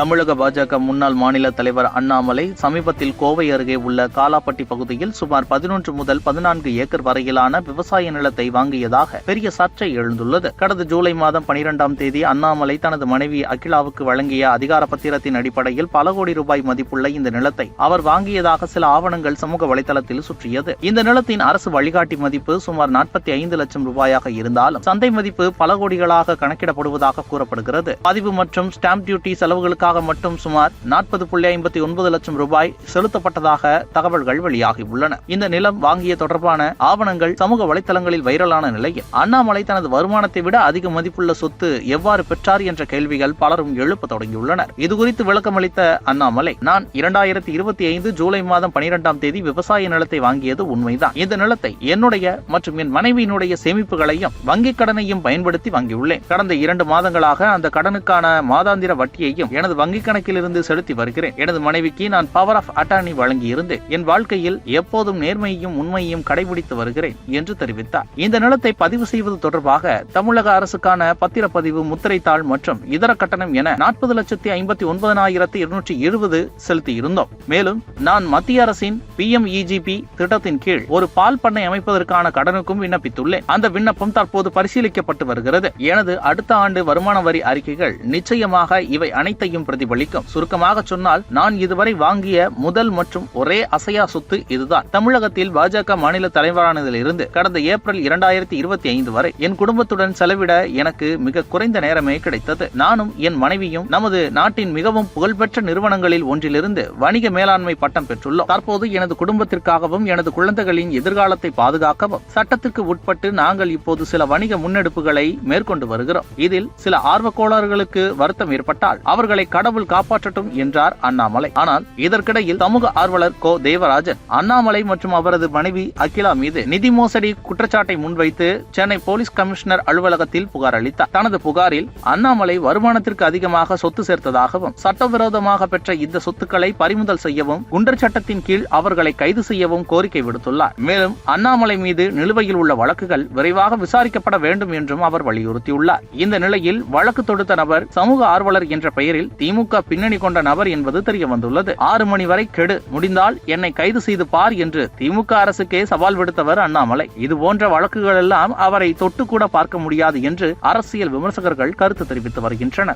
தமிழக பாஜக முன்னாள் மாநில தலைவர் அண்ணாமலை சமீபத்தில் கோவை அருகே உள்ள காலாப்பட்டி பகுதியில் சுமார் பதினொன்று முதல் பதினான்கு ஏக்கர் வரையிலான விவசாய நிலத்தை வாங்கியதாக பெரிய சர்ச்சை எழுந்துள்ளது. கடந்த ஜூலை மாதம் பனிரெண்டாம் தேதி அண்ணாமலை தனது மனைவி அகிலாவுக்கு வழங்கிய அதிகார பத்திரத்தின் அடிப்படையில் பல கோடி ரூபாய் மதிப்புள்ள இந்த நிலத்தை அவர் வாங்கியதாக சில ஆவணங்கள் சமூக வலைதளத்தில் சுற்றியது. இந்த நிலத்தின் அரசு வழிகாட்டி மதிப்பு சுமார் நாற்பத்தி ஐந்து லட்சம் ரூபாயாக இருந்தாலும் சந்தை மதிப்பு பல கோடிகளாக கணக்கிடப்படுவதாக கூறப்படுகிறது. பதிவு மற்றும் ஸ்டாம்ப் டியூட்டி செலவுகளுக்கு செலவுகளுக்காக மட்டும் சுமார் நாற்பது புள்ளி ஐம்பத்தி ஒன்பது லட்சம் ரூபாய் செலுத்தப்பட்டதாக தகவல்கள் வெளியாகியுள்ளன. இந்த நிலம் வாங்கிய தொடர்பான ஆவணங்கள் சமூக வலைதளங்களில் வைரலான நிலையில் அண்ணாமலை தனது வருமானத்தை விட அதிக மதிப்புள்ள சொத்து எவ்வாறு பெற்றார் என்ற கேள்விகள் பலரும் எழுப்ப தொடங்கியுள்ளனர். இதுகுறித்து விளக்கமளித்த அண்ணாமலை நான் இரண்டாயிரத்தி இருபத்தி ஐந்து ஜூலை மாதம் பனிரெண்டாம் தேதி விவசாய நிலத்தை வாங்கியது உண்மைதான். இந்த நிலத்தை என்னுடைய மற்றும் என் மனைவியினுடைய சேமிப்புகளையும் வங்கிக் கடனையும் பயன்படுத்தி வாங்கியுள்ளேன். கடந்த இரண்டு மாதங்களாக அந்த கடனுக்கான மாதாந்திர வட்டியையும் எனது வங்கிக் கணக்கிலிருந்து செலுத்தி வருகிறேன். எனது மனைவிக்கு நான் பவர் ஆஃப் அட்டார்னி வழங்கியிருந்தேன். என் வாழ்க்கையில் எப்போதும் நேர்மையையும் உண்மையையும் கடைபிடித்து வருகிறேன் என்று தெரிவித்தார். இந்த நிலத்தை பதிவு செய்வது தொடர்பாக தமிழக அரசுக்கான பத்திரப்பதிவு முத்திரைத்தாள் மற்றும் இதர கட்டணம் என நாற்பது லட்சத்தி ஐம்பத்தி ஒன்பதனாயிரத்தி இருநூற்றி எழுபது செலுத்தியிருந்தோம். மேலும் நான் மத்திய அரசின் பி எம் திட்டத்தின் கீழ் ஒரு பால் பண்ணை அமைப்பதற்கான கடனுக்கும் விண்ணப்பித்துள்ளேன். அந்த விண்ணப்பம் தற்போது பரிசீலிக்கப்பட்டு வருகிறது. எனது அடுத்த ஆண்டு வருமான வரி அறிக்கைகள் நிச்சயமாக இவை அனைத்தையும் பிரதிபலிக்கும். சுருக்கமாக சொன்னால் நான் இதுவரை வாங்கிய முதல் மற்றும் ஒரே அசையா சொத்து இதுதான். தமிழகத்தில் பாஜக மாநில தலைவரானதிலிருந்து கடந்த ஏப்ரல் இரண்டாயிரத்தி இருபத்தி ஐந்து வரை என் குடும்பத்துடன் செலவிட எனக்கு மிக குறைந்த நேரமே கிடைத்தது. நானும் என் மனைவியும் நமது நாட்டின் மிகவும் புகழ்பெற்ற நிறுவனங்களில் ஒன்றிலிருந்து வணிக மேலாண்மை பட்டம் பெற்றுள்ளோம். தற்போது எனது குடும்பத்திற்காகவும் எனது குழந்தைகளின் எதிர்காலத்தை பாதுகாக்கவும் சட்டத்திற்கு உட்பட்டு நாங்கள் இப்போது சில வணிக முன்னெடுப்புகளை மேற்கொண்டு வருகிறோம். இதில் சில ஆர்வக்கோளாறுகளுக்கு வருத்தம் ஏற்பட்டால் அவர்களை கடவுள் காப்பாற்றட்டும் என்றார் அண்ணாமலை. ஆனால் இதற்கிடையில் சமூக ஆர்வலர் கோ தேவராஜன் அண்ணாமலை மற்றும் அவரது மனைவி அகிலா மீது நிதி மோசடி குற்றச்சாட்டை முன்வைத்து சென்னை போலீஸ் கமிஷனர் அலுவலகத்தில் புகார் அளித்தார். தனது புகாரில் அண்ணாமலை வருமானத்திற்கு அதிகமாக சொத்து சேர்த்ததாகவும் சட்டவிரோதமாக பெற்ற இந்த சொத்துக்களை பறிமுதல் செய்யவும் குண்டர் சட்டத்தின் கீழ் அவர்களை கைது செய்யவும் கோரிக்கை விடுத்துள்ளார். மேலும் அண்ணாமலை மீது நிலுவையில் உள்ள வழக்குகள் விரைவாக விசாரிக்கப்பட வேண்டும் என்றும் அவர் வலியுறுத்தியுள்ளார். இந்த நிலையில் வழக்கு தொடுத்த நபர் சமூக ஆர்வலர் என்ற பெயரில் திமுக பின்னணி கொண்ட நபர் என்பது தெரிய வந்துள்ளது ஆறு மணி வரை கெடு. முடிந்தால் என்னை கைது செய்து பார் என்று திமுக அரசுக்கே சவால் விடுத்தவர் அண்ணாமலை. இது போன்ற வழக்குகள் எல்லாம் அவரை தொட்டு கூட பார்க்க முடியாது என்று அரசியல் விமர்சகர்கள் கருத்து தெரிவித்து வருகின்றனர்.